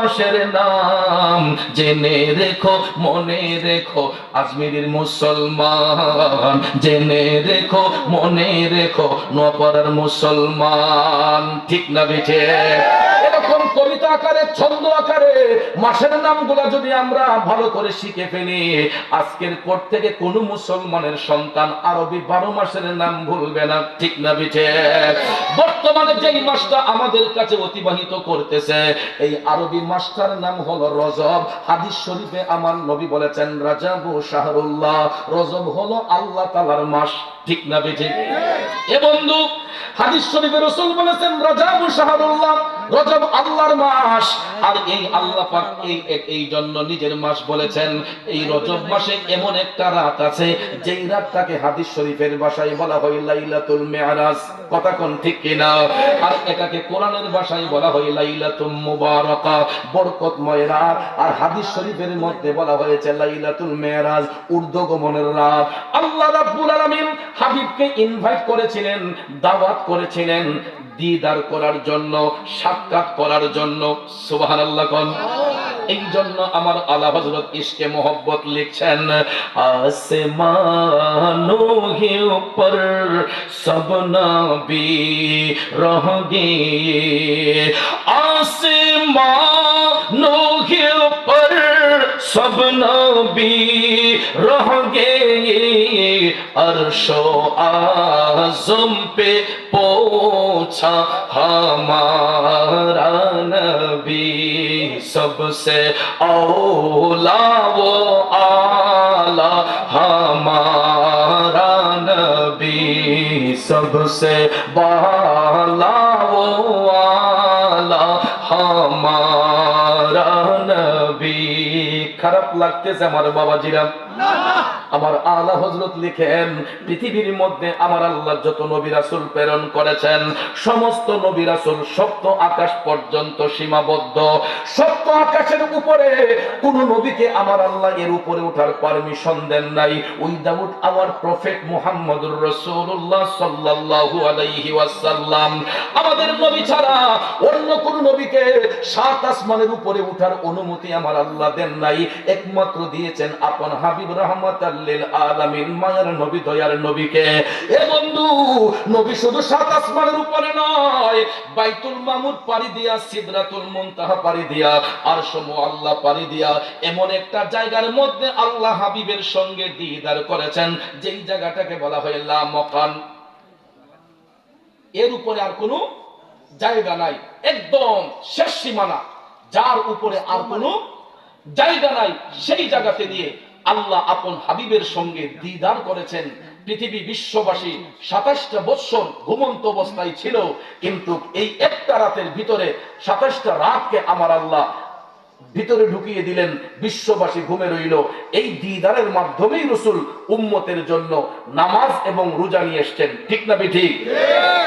মাসের নাম জেনে রেখো, মনে রেখো, আজমিরের মুসলমান। জেনে রেখো, মনে রেখো নোয়াপাড়ার মুসলমান। ঠিক না বেঠে? আকারে, ছন্দ আকারে, মাসের নামগুলা যদি আমরা ভালো করে শিখে ফেলি, আজকের পর থেকে কোন মুসলমানের সন্তান আরবি বারো মাসের নাম ভুলবে না, ঠিক না বিঠে? বর্তমানে যেই মাসটা আমাদের কাছে অতিবাহিত করতেছে, এই আরবি মাসটার নাম হলো রজব। হাদিস শরীফে আমার নবী বলেছেন, রাজাব শাহরুল্লাহ, রজব হলো আল্লাহ তালার মাস, ঠিক না বিঠে? এ বন্ধু, হাদিস শরীফে রসুল বলেছেন, রজব শাহরুল্লাহ রজব আল্লাহর মাস। আর এই আল্লাহ পাক এই এই- জন্য নিজের মাস বলেছেন, এই রজব মাসে এমন একটা রাত আছে, যেই রাতটাকে হাদিস শরীফের ভাষায় বলা হয় লাইলাতুল মেয়ারাজ কথা কোন ঠিক কিনা? আর এটাকে কোরআনের ভাষায় বলা হয় লাইলাতুল মুবারাকা, বরকতময় রাত। আর হাদিস শরীফের মধ্যে বলা হয়েছে লাইলাতুল মেয়ারাজ ঊর্ধ্বগমনের রাত। আল্লাহ রাব্বুল আলামিন হাবিবকে ইনভাইট করেছিলেন, দাওয়াত করেছিলেন। দিদার করার জন্য, সাক্ষাৎ করার জন্য, সুবহানাল্লাহ কোন। এই জন্য আমার আলা হযরত ইশকে মোহব্বত লিখছেন, আসমানো সব নবী রহগে, আসমানো হে سب نبی رہ گئے، عرش و آزم پہ پوچھا ہمارا نبی سب سے اولا وہ آلہ ہمارا نبی سب سے بالا وہ آلہ ہمارا খারাপ লাগতেছে আমার বাবাজিরা। আমার আল্লাহ হজরত লিখেন, পৃথিবীর মধ্যে আমার আল্লাহ যত নবী রাসূল প্রেরণ করেছেন, সমস্ত নবী রাসূল সপ্ত আকাশ পর্যন্ত সীমাবদ্ধ। সপ্ত আকাশের উপরে কোন নবীকে আমার আল্লাহ এর উপরে ওঠার পারমিশন দেন নাই। উইদাউট আওয়ার প্রফেট মুহাম্মদুর রাসূলুল্লাহ সাল্লাল্লাহু আলাইহি ওয়াসাল্লাম। আমাদের নবী ছাড়া অন্য কোন নবীকে সাত আসমানের উপরে ওঠার অনুমতি আমার আল্লাহ দেন নাই। একমাত্র দিয়েছেন আপন হাবিব এমন একটা জায়গার মধ্যে আল্লাহ হাবিবের সঙ্গে দিদার করেছেন, যেই জায়গাটাকে বলা হয় মকান। এর উপরে আর কোনো জায়গা নাই, একদম শেষ সীমানা। যার উপরে আর কোনো জায়গা নাই, সেই জায়গাতে দিয়ে আল্লাহ আপন হাবিবের সঙ্গে দিদার করেছেন। পৃথিবী বিশ্ববাসী সাতাশটা বৎসর ঘুমন্ত অবস্থায় ছিল, কিন্তু এই একটা রাতের ভিতরে সাতাশটা রাতকে আমার আল্লাহ ভিতরে ঢুকিয়ে দিলেন বিশ্ববাসী ঘুমে রইল। এই দিদারের মাধ্যমেই রসুল উম্মতের জন্য নামাজ এবং রোজা নিয়ে এসছেন। ঠিক না ঠিক।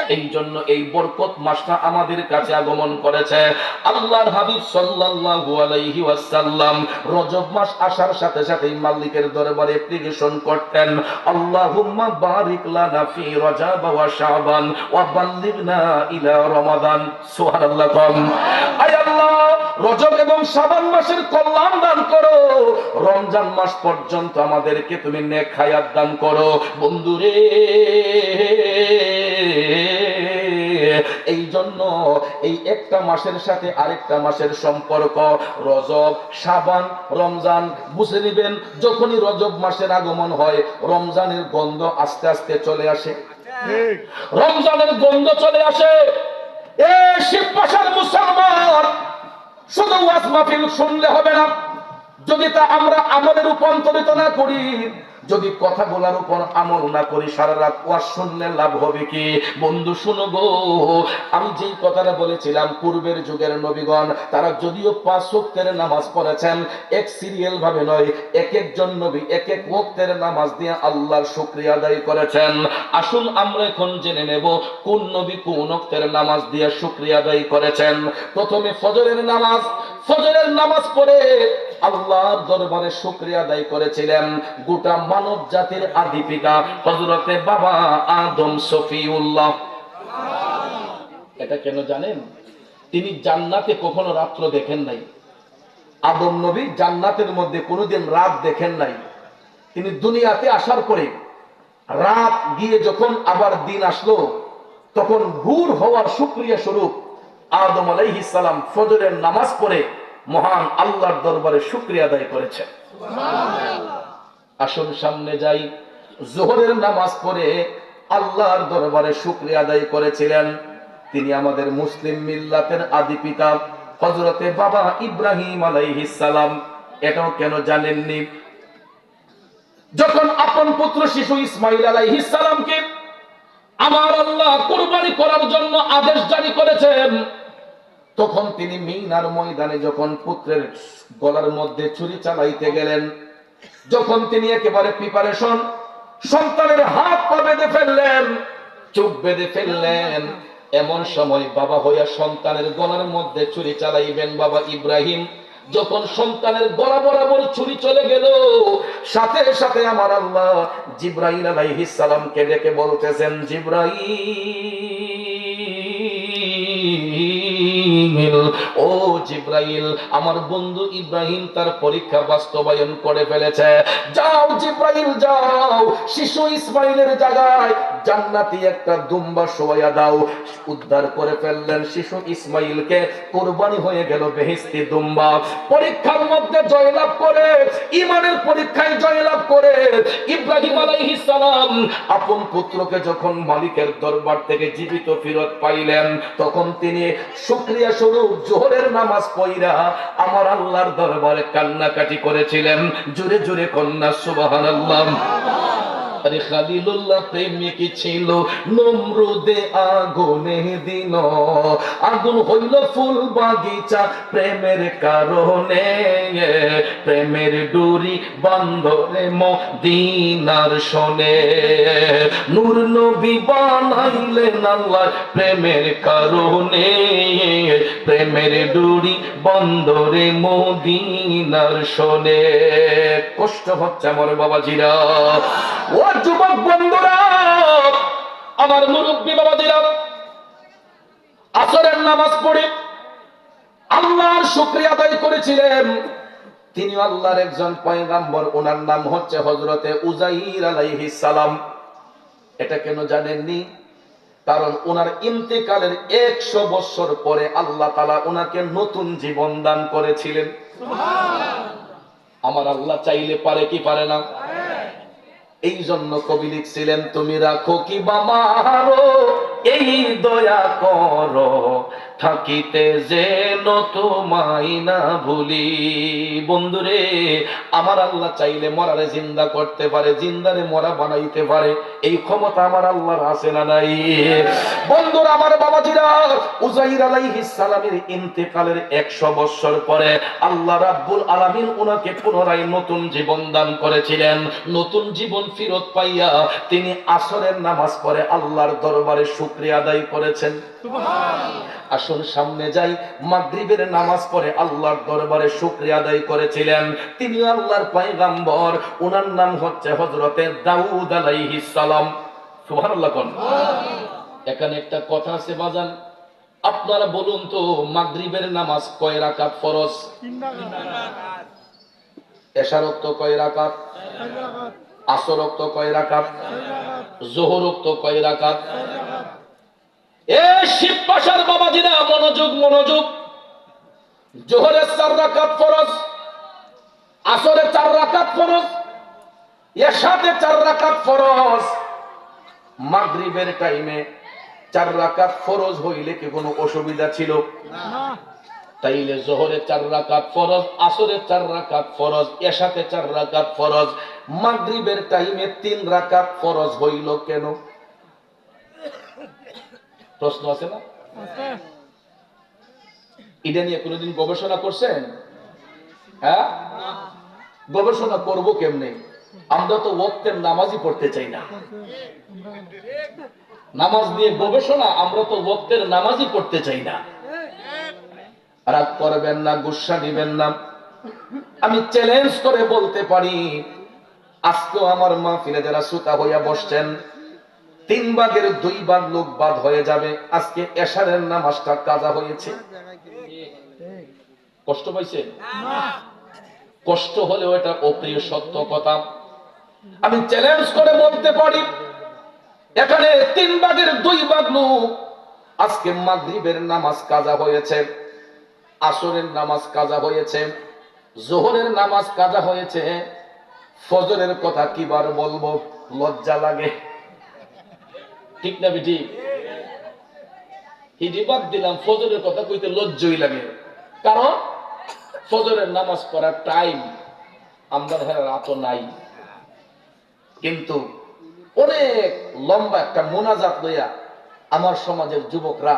এই জন্য এই বরকত মাসটা আমাদের কাছে আগমন করেছে। আল্লাহর হাবিব সাল্লাল্লাহু আলাইহি ওয়াসাল্লাম রজব মাস আসার সাথে সাথে মালিকের দরবারে অ্যাপ্লিকেশন করতেন। আল্লাহুম্মা বারিক লানা ফি রজব ওয়া শাবান ওয়া বাল্লিগনা ইলা রমাদান। সুবহানাল্লাহ আয় আল্লাহ! রজব এবং সাবান মাসের কল্যাণ দান করো। রমজান মাস পর্যন্ত আমাদেরকে তুমি নেক হায়াত দান করো। বন্ধুরে এই জন্য এই একটা মাসের সাথে আরেকটা মাসের সম্পর্ক। রজব সাবান রমজান বুঝে নিবেন যখনই রজব মাসের আগমন হয় রমজানের গন্ধ আস্তে আস্তে চলে আসে। রমজানের গন্ধ চলে আসে। এ শিব পাশার মুসলমান শুধু ওয়াজ মাহফিল শুনলে হবে না। যদি তা আমরা আমলে রূপান্তরিত না করি যদি কথা বলার উপর আমল না করি, সারা রাত ওয়াজ শুনলে লাভ হবে কি? বন্ধু, শুনো গো, আমি যেই কথাটা বলেছিলাম, পূর্বের যুগের নবীগণ, তারা যদিও পাঁচ ওয়াক্তের নামাজ পড়েছেন, এক সিরিয়াল ভাবে নয়, এক একজন নবী, এক এক ওয়াক্তের নামাজ দিয়ে আল্লাহর শুকরিয়া আদায় করেছেন। আসুন আমরা এখন জেনে নেব, কোন নবী কোন ওয়াক্তের নামাজ দিয়ে শুকরিয়া আদায় করেছেন। প্রথমে ফজরের নামাজ ফজরের নামাজ পড়ে আল্লাহর দরবারে শুকরিয়া আদায় করেছিলেন। গোটা মানব জাতির আদি পিতা হজরতে বাবা আদম সফিউল্লাহ এটা কেন জানেন? তিনি জান্নাতে কখনো রাত্র দেখেন নাই। আদম নবী জান্নাতের মধ্যে কোনোদিন রাত দেখেন নাই। তিনি দুনিয়াতে আসার পরে রাত গিয়ে যখন আবার দিন আসলো, তখন ভোর হওয়ার সুক্রিয়া স্বরূপ আদম আলাইহিস সালাম ফজরের নামাজ পড়ে মহান আল্লাহর দরবারে শুক্রিয়া আদায় করেছেন। আসুন সামনে যাই। জোহরের নামাজ পড়ে আল্লাহর দরবারে শুক্রিয়া আদায় করেছিলেন। তিনি আমাদের মুসলিম মিল্লাতের আদি পিতা হজরতে বাবা ইব্রাহিম সালাম। এটাও কেন জানেননি? যখন আপন পুত্র শিশু ইসমাইল সালামকে আমার আল্লাহ কোরবানি করার জন্য আদেশ জারি করেছেন তখন তিনি মিনার ময়দানে যখন পুত্রের গলার মধ্যে ছুরি চালাইতে গেলেন, যখন তিনি একেবারে প্রিপারেশন সন্তানের হাত পা বেঁধে ফেললেন, চোখ বেঁধে ফেললেন। এমন সময় বাবা হইয়া সন্তানের গলার মধ্যে ছুরি চালাইবেন বাবা ইব্রাহিম। যখন সন্তানের গলা বরাবর ছুরি চলে গেল, সাথে সাথে আমার আল্লাহ জিব্রাইল আলাইহিস সালামকে ডেকে বলতেছেন, জিব্রাইল ও জিব্রাইল, আমার বন্ধু ইব্রাহিম তার পরীক্ষা বাস্তবায়ন করে ফেলেছে। যাও জিব্রাইল, যাও। শিশু ইসমাইলের জায়গায় জান্নাতি একটা দুম্বা শোয়া দাও। উদ্ধার করে ফেললেন শিশু ইসমাইলকে। কোরবানি হয়ে গেল বেহেস্তি দুম্বা। পরীক্ষার মধ্যে জয়লাভ করে ইমানের পরীক্ষায় জয়লাভ করে ইব্রাহিম আলাইহিস সালাম আপন পুত্রকে যখন মালিকের দরবার থেকে জীবিত ফিরত পাইলেন, তখন তিনি শুকরিয়া স্বরূপ জোহরের নামাজ পইরা আমার আল্লাহর দরবারে কান্নাকাটি করেছিলেন। জোরে জোরে কন্যা সুবহানাল্লাহ। আরে খালিলুল্লাহ প্রেমিক ছিল, নমরুদে আগুনে দিন আগুন হইল ফুল বাগিচা প্রেমের কারণে। প্রেমের ডুরি বন্ধরে মদিনার শোনে। নূর নবী বানাইলেন আল্লাহ প্রেমের কারণে। প্রেমের ডুরি বন্দরে মদিনার শোনে। কষ্ট হচ্ছে আমার বাবাজিরা। যুবক বন্ধুরা আমার মুরব্বী বাবাজিরা আসরের নামাজ পড়ে আল্লাহর শুক্রিয়া আদায় করেছিলেন। তিনি আল্লাহর একজন পয়গাম্বর ওনার নাম হচ্ছে হজরতে উজাইর আলাইহিস সালাম। এটা কেন জানেননি? কারণ ওনার ইন্তেকালের একশো বছর পরে আল্লাহ তালা ওনাকে নতুন জীবন দান করেছিলেন। আমার আল্লাহ চাইলে পারে কি পারে না? এই জন্য কবি লিখছিলেন তুমি রাখো কি বাবা এই দয়া করো। থাকিতে যেন তোমায় না ভুলি। বন্ধুরে, আমার আল্লাহ চাইলে মরারে জিন্দা করতে পারে, জিন্দারে মরা বানাইতে পারে। এই ক্ষমতা আমার আল্লাহর আছে না নাই? বন্ধুরা, আমার বাবাজিরা, উজাইর আলাইহিস সালামের ইন্তেকালের 100 বছর পরে আল্লাহ রাব্বুল আলামিন উনাকে পুনরায় নতুন জীবন দান করেছিলেন। নতুন জীবন ফিরত পাইয়া তিনি আসরের নামাজ পড়ে আল্লাহর দরবারে শুকরিয়া আদায় করেছেন। আসুন সামনে যাই। মাগরিবের নামাজ পড়ে আল্লাহর দরবারে শুকরিয়া আদায় করেছিলেন। তিনি আল্লাহর পয়গাম্বর। ওনার নাম হচ্ছে হযরতে দাউদ আলাইহিস সালাম। সুবহানাল্লাহ কোন। এখানে একটা কথা আছে বাজান। আপনারা বলুন তো মাগরিবের নামাজ কয় রাকাত ফরজ? এশারক্ত কয় রাকাত? আসরক্ত কয় রাকাত? জোহরক্ত কয় রাকাত। এ শিব পাশার বাবাজিরা মনোযোগ মনোযোগ। জোহরের চার রাকাত ফরজ আসরে চার রাকাত ফরজ চার রাকাত ফরজ। মাগরিবের টাইমে চার রাকাত ফরজ হইলে কি কোনো অসুবিধা ছিল? তাইলে জোহরে চার রাকাত ফরজ আসরে চার রাকাত ফরজ এসাতে চার রাকাত ফরজ। মাগরিবের টাইমে তিন রাকাত ফরজ হইল কেন? প্রশ্ন আছে না? এটা নিয়ে কোনোদিন গবেষণা করছেন? হ্যাঁ? গবেষণা করব কেমনে? আমরা তো ওক্তের নামাজই পড়তে চাই না। নামাজ নিয়ে গবেষণা আমরা তো ওক্তের নামাজই পড়তে চাই না। রাগ করবেন না গুসা নিবেন না। আমি চ্যালেঞ্জ করে বলতে পারি আজকেও আমার মা ফিরে যারা সুতা হইয়া বসছেন তিন ভাগের দুই ভাগ লোক বাদ হয়ে যাবে। আজকে এশারের নামাজটা কাজা হয়েছে। কষ্ট পাইছে? কষ্ট হলেও এটা অপ্রিয় সত্য কথা। আমি চ্যালেঞ্জ করে বলতে পারি, এখানে তিন ভাগের দুই ভাগ লোক আজকে মাগরিবের নামাজ কাজা হয়েছে, আসরের নামাজ কাজা হয়েছে, জোহরের নামাজ কাজা হয়েছে। ফজরের কথা কিবার বলব? লজ্জা লাগে। ঠিক না বিটি হিডি বাদ দিলাম, ফজরের কথা কইতে লজ্জই লাগে। কারণ ফজরের নামাজ পড়ার টাইম আমরা রাত নাই। কিন্তু অনেক লম্বা একটা মোনাজাত লইয়া আমার সমাজের যুবকরা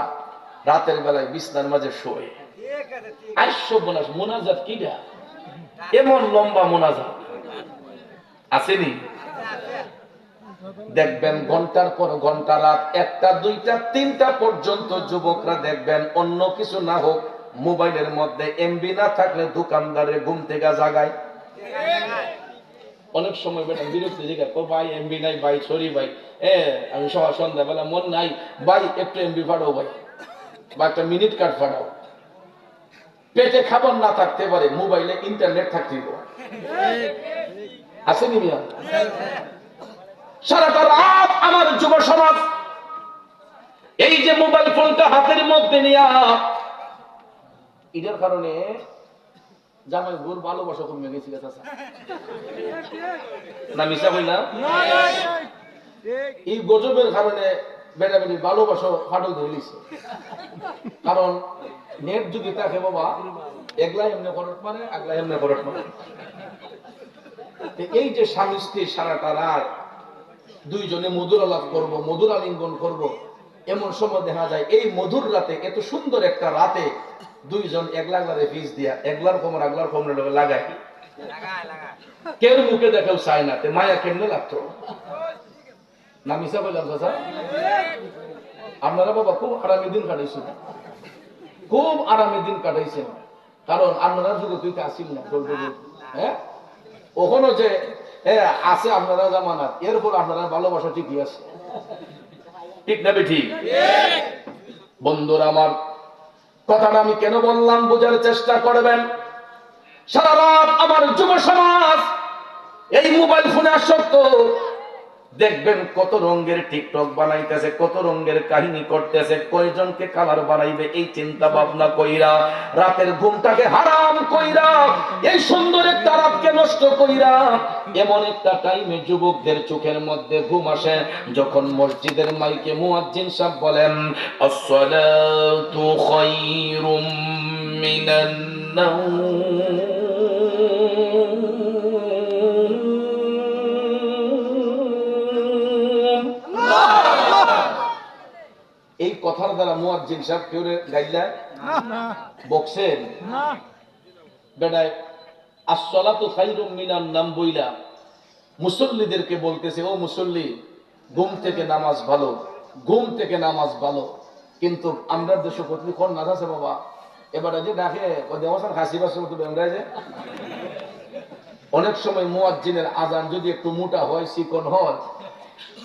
রাতের বেলায় বিছনার মাঝে শোয়। বোনাস মোনাজাত কিটা এমন লম্বা মোনাজাত। আসেনি? দেখবেন ঘণ্টার পর ঘণ্টা, রাত একটা, দুইটা, তিনটা পর্যন্ত যুবকরা দেখবেন অন্য কিছু না হোক মোবাইলের মধ্যে এমবি না থাকলে দোকানদারের ঘুম থেকে জাগায়। অনেক সময় বেটা বিরক্তি জিজ্ঞাসা কো ভাই এমবি নাই ভাই, সরি ভাই। এ, আমি সকাল সন্ধ্যাবেলা মন নাই, ভাই একটু এমবি ফাটাও ভাই। বা একটা মিনিট কার্ড ফাটাও পেটে খাবার না থাকতে পারে, মোবাইলে ইন্টারনেট থাকতে আসেনি মিয়া? সারাটা রাত আমার যুব সমাজ। এই যে মোবাইল ফোনটা হাতের মধ্যে নিয়া এটার কারণে জামাই গুর ভালোবাসা কমে চাচা। না মিশা কই না? এই গজবের কারণে বেটা বেটি ভালোবাসা ফাটল ধরে লিছে কারণ নেট যদি থাকে বাবা, একলা এমনি করট মানে আগলা এমনি করট মানে। এই যে স্বামী স্ত্রী সারাটা রাত দুইজনে মধুর আলাপ করব, মধুর আলিঙ্গন করব। এমন সময় দেখা যায়, এই মধুর রাতে, এত সুন্দর একটা রাতে দুইজন একলা একলারে ফিস দিয়া, একলার কোমর আগলার কোমরের লগে লাগায়। কেউ মুখে দেখেও চায় না মায়া কেমনে লাগতো? না মিশা বললাম চাচা। আপনারা বাবা খুব আরামে দিন কাটাইছেন। খুব আরামে দিন কাটাইছেন। কারণ আপনারা যুগে তুই আসিল না হ্যাঁ? ওখানে যে হ্যাঁ আছে আপনারা জামানাত। এরপর আপনারা ভালোবাসা ঠিকই আছে। ঠিক না ঠিক। বন্ধুরা আমার কথাটা আমি কেন বললাম বোঝার চেষ্টা করবেন? সারা রাত আমার যুব সমাজ এই মোবাইল ফোনে আসক্ত। দেখবেন কত রঙের টিকটক বানাইতেছে, কত রঙের কাহিনী করতেছে, কয়জনকে কালার বানাইবে এই চিন্তা ভাবনা কইরা, রাতের ঘুমটাকে হারাম কইরা, এই সুন্দর একটা রাতকে নষ্ট কইরা, এমন একটা টাইমে যুবকদের চোখের মধ্যে ঘুম আসে, যখন মসজিদের মাইকে মুয়াজ্জিন সাহেব বলেন, আসসালাতু খায়রুম মিনান নাওম। কথার দ্বারা মুয়াজ্জিন সাহেব কেউ গাইলা? বকছেন? বেড়ায় আসসালাতু খাইরুম মিনান নাম বইলা মুসল্লিদেরকে বলতেছে ও মুসল্লি ঘুম থেকে নামাজ ভালো ঘুম থেকে নামাজ ভালো। কিন্তু আমরা দেশ কর্তৃক কোন নাচ আছে বাবা? এবারে যে ডাকে ও দেওয়াসান হাসি বাসের মতো বেমরায় যে? অনেক সময় মুয়াজ্জিনের আজান যদি একটু মোটা হয় চিকন হয়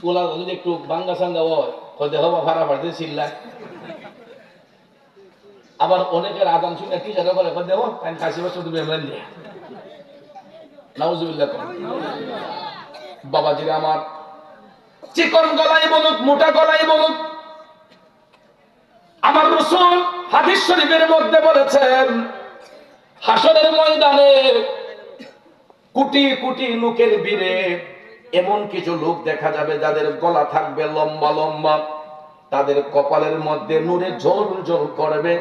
ওলা যদি একটু বাঙ্গা সাঙ্গা হয় ভাড়া আবার অনেকের আদান শুনে কি বেমরান দিয়ে নাউজুবিল্লাহ বাবাজিরা আমার, চিকন বলুক, মোটা গলায় বলুক। আমার রসুল হাদিস শরীফের মধ্যে বলেছেন হাসনের ময়দানে কোটি কোটি লোকের বীরে এমন কিছু লোক দেখা যাবে যাদের গলা থাকবে লম্বা লম্বা। তাদের কপালের মধ্যে নূরে ঝোল ঝোল করবে।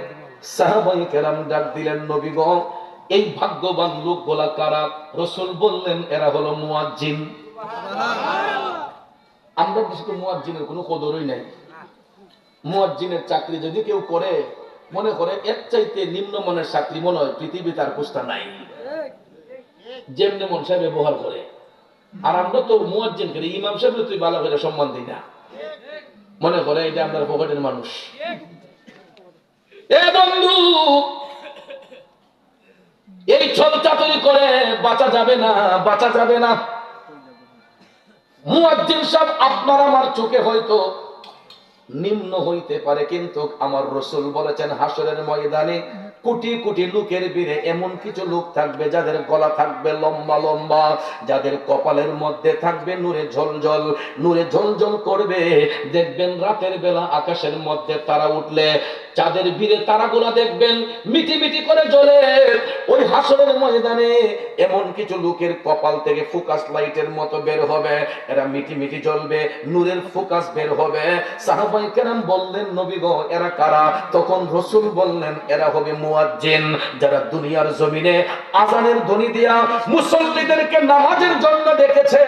সাহাবাই কেরাম ডাক দিলেন নবী গো এই ভাগ্যবান লোকগুলা কারা? রসুল বললেন এরা হলো মুয়াজ্জিন। আমরা কিছু তো মুয়াজ্জিনের কোনো কদরই নাই। মুয়াজ্জিনের চাকরি যদি কেউ করে মনে করে এর চাইতে নিম্নমানের চাকরি মনে হয় পৃথিবী তার কুস্তা নাই। যেমনি মন সাহেব ব্যবহার করে। আর আমরা তো মুয়াজ্জিন করে, ইমাম সাহেব তুই ভালো করে সম্মান দিই না। মনে করে এটা আমরা পকেটের মানুষ। এ বন্ধু, এই ছল চাকরি করে বাঁচা যাবে না, বাঁচা যাবে না। মুয়াজ্জিন সাহেব, আপনার আমার চোখে হয়তো নিম্ন হইতে পারে, কিন্তু আমার রসুল বলেছেন, হাসরের ময়দানে কোটি কোটি লোকের বীরে এমন কিছু লোক থাকবে যাদের গলা থাকবে লম্বা লম্বা, যাদের কপালের মধ্যে থাকবে নূরে ঝলঝল নূরে ঝলঝল করবে। দেখবেন রাতের বেলা আকাশের মধ্যে তারা উঠলে চাঁদের ভিড়ে তারাগুলা দেখবেন, মিটি মিটি করে জ্বলে। ওই হাসরের ময়দানে এমন কিছু লোকের কপাল থেকে ফোকাস লাইটের মতো বের হবে। এরা মিটি মিটি জ্বলবে, নূরের ফোকাস বের হবে। সাহাবাই কেরাম বললেন, নবী গো, এরা কারা? তখন রসুল বললেন, এরা হবে মুয়াজ্জিন, যারা দুনিয়ার জমিনে আজানের ধ্বনি দিয়া মুসল্লিদেরকে নামাজের জন্য ডেকেছে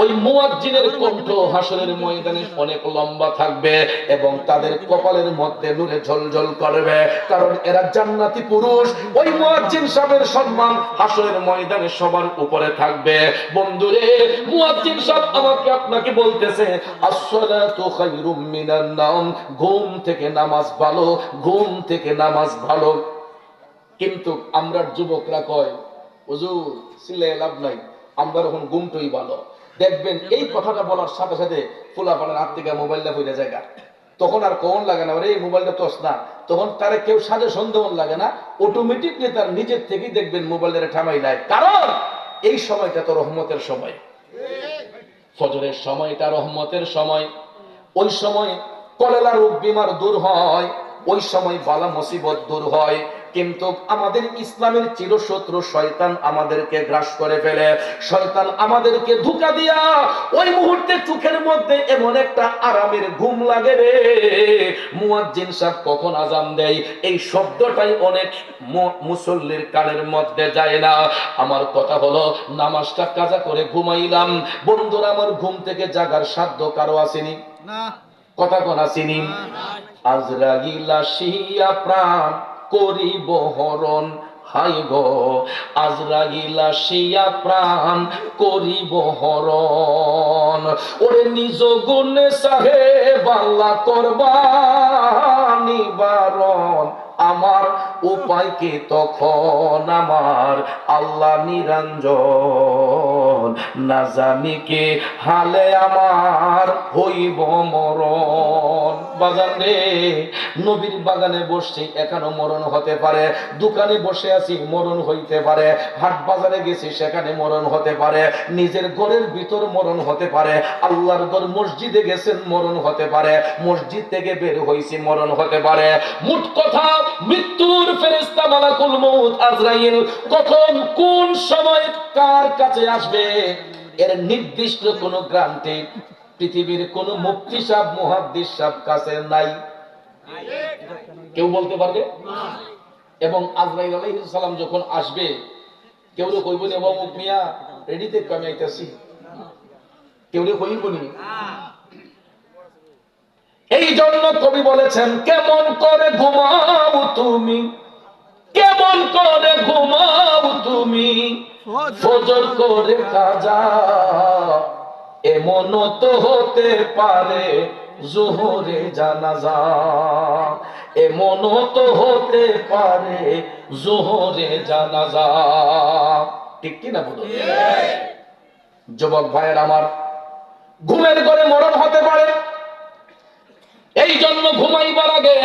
ওই মুয়াজ্জিনের কণ্ঠ হাসরের ময়দানে অনেক লম্বা থাকবে এবং তাদের কপালের মধ্যে নূরে ঝলঝল করবে। কারণ এরা জান্নাতি পুরুষ। ওই মুয়াজ্জিন সাহেবের সম্মান হাসরের ময়দানে সবার উপরে থাকবে। বন্ধুরে, মুয়াজ্জিন সাহেব আমাকে আপনাকে বলতেছে, আসসালাতু খায়রুম মিনান নাম ঘুম থেকে নামাজ ভালো, ঘুম থেকে নামাজ ভালো। কিন্তু আমরা যুবকরা কয়, হুজুর সিলে লাভ নাই আমরা এখন ঘুমটই ভালো। দেখবেন এই কথাটা বলার সাথে সাথে ফুলাফানের হাত থেকে মোবাইলটা ফিরে জায়গা তখন আর কমন লাগে না এই মোবাইলটা তস না তখন তার কেউ সাজে সন্দেহ লাগে না অটোমেটিকলি তার নিজের থেকেই দেখবেন মোবাইলের ঠামাই নাই। কারণ এই সময়টা তো রহমতের সময়। ফজরের সময়টা রহমতের সময়। ওই সময় কলেলা রোগ বিমার দূর হয়, ওই সময় বালা মুসিবত দূর হয়। কিন্তু আমাদের ইসলামের চিরশত্রু শয়তান আমাদেরকে গ্রাস করে ফেলে। শয়তান আমাদেরকে ধোকা দিয়া ওই মুহূর্তে চোখের মধ্যে এমন একটা আরামের ঘুম লাগে রে। মুয়াজ্জিন সাহেব কখন আজান দেয়? এই শব্দটাই অনেক মুসল্লির কানের মধ্যে যায় না। আমার কথা হলো নামাজটা কাজা করে ঘুমাইলাম। বন্ধুরা আমার ঘুম থেকে জাগার সাধ্য কারও আসেনি? না। কথা কোন আসেনি? আজরাগিল আসিয়া প্রাণ করিব হরণ, হাই গো আজরাগিল আসিয়া প্রাণ করিব হরণ। ওরে নিজ গুণে সাহে বাংলা করবা আমার উপায় কি তখন আমার? আল্লাহ নিরঞ্জন, না জানি কি হালে আমার হইব মরণ। বাগান রে নবীর বাগানে বসছি এখানে মরণ হতে পারে। দোকানে বসে আছি, মরণ হইতে পারে। হাট বাজারে গেছি, সেখানে মরণ হতে পারে। নিজের ঘরের ভিতর মরণ হতে পারে। আল্লাহর ঘর মসজিদে গেছেন, মরণ হতে পারে। মসজিদ থেকে বের হইছি, মরণ হতে পারে। মোট কথা, মৃত্যুর ফেরেশতা মালাকুল মউত আজরাইল কখন, কোন সময় কার কাছে আসবে, এর নির্দিষ্ট কোন গ্রান্টে পৃথিবীর কোন মুফতি সাহেব মুহাদ্দিস সাহেব কাছে নাই। কেউ বলতে পারবে? এবং আজরাইল আলাইহিস সালাম যখন আসবে কেউ রে কইব নি অমুক মিয়া রেডিতে আমি আইতাছি? কেউ রে কইব নি? এই জন্য কবি বলেছেন কেমন করে ঘুমাও তুমি? কেমন করে ঘুমাও তুমি? ফজর করে কাজা এমন তো হতে পারে জোহরে জানাজা। এমন তো হতে পারে জোহরে জানাজা। ঠিক কি না বলো? যুবক ভাইয়ের আমার, ঘুমের ঘরে মরণ হতে পারে। এই জন্য ঘুমাইবার আগে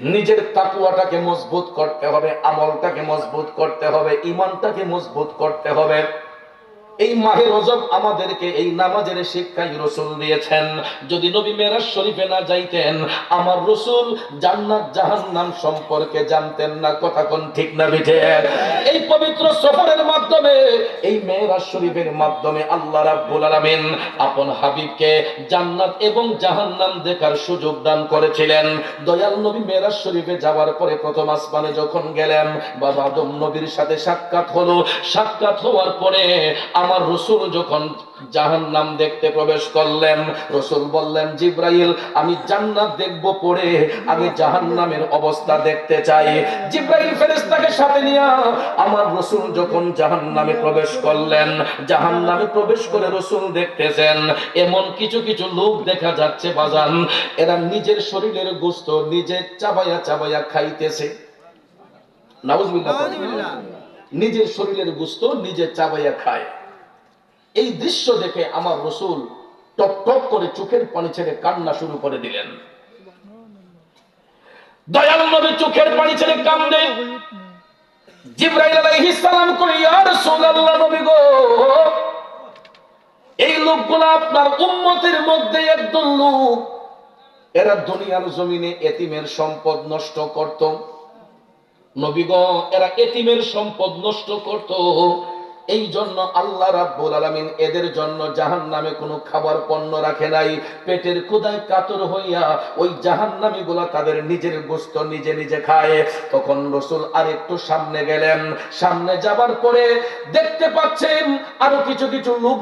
নিজের তাকুয়াটাকে মজবুত করতে হবে, আমলটাকে মজবুত করতে হবে ইমানটাকে মজবুত করতে হবে। এই মাহে রজব আমাদেরকে এই নামাজের শিক্ষাই রসুল দিয়েছেন। যদি নবী মেরাজ শরীফে না যাইতেন, আমার রসুল জান্নাত জাহান্নাম সম্পর্কে জানতেন না, কথা কোন ঠিক না বিঠে এই পবিত্র সফরের মাধ্যমে, এই মেরাজ শরীফের মাধ্যমে আল্লাহ রাব্বুল আলামিন আপন হাবিবকে জান্নাত এবং জাহান্নাম দেখার সুযোগ দান করেছিলেন। দয়াল নবী মেরাজ শরীফে যাওয়ার পরে প্রথম আসমানে যখন গেলেন, বাবা আদম নবীর সাথে সাক্ষাৎ হলো। সাক্ষাৎ হওয়ার পরে রসুল যখন জাহান্নাম দেখতে প্রবেশ করলেন রসুল বললেন জিব্রাইল আমি জান্নাত দেখব পরে আমি জাহান্নামের অবস্থা দেখতে চাই। জিব্রাইল ফেরেশতাকে সাথে নিয়ে আমার রসুল যখন জাহান্নামে প্রবেশ করলেন জাহান্নামে প্রবেশ করে রসুল দেখতেছেন এমন কিছু কিছু লোক দেখা যাচ্ছে বাজান এরা নিজের শরীরের গোস্ত নিজে চাবাইয়া চাবাইয়া খাইতেছে। নাউজুবিল্লাহ। নিজের শরীরের গুস্ত নিজে চাবাইয়া খায়। এই দৃশ্য দেখে আমার রসুল টপ টপ করে চোখের পানি ছেড়ে কান্না শুরু করে দিলেন। চোখের পানি ছেড়ে কান্দে। এরা দুনিয়ার এতিমের সম্পদ নষ্ট করত। নবীগ এরা এতিমের সম্পদ নষ্ট করত। এই জন্য আল্লাহ রাব্বুল আলামিন এদের জন্য জাহান নামে কোনো খাবার পণ্য রাখে নাই। পেটের কুদায় কাতর হইয়া ওই জাহানগুলা তাদের নিজের গোস্ত নিজে নিজে খায়। তখন রসুল আর একটু সামনে গেলেন। সামনে যাবার পরে দেখতে পাচ্ছেন আরও কিছু কিছু লোক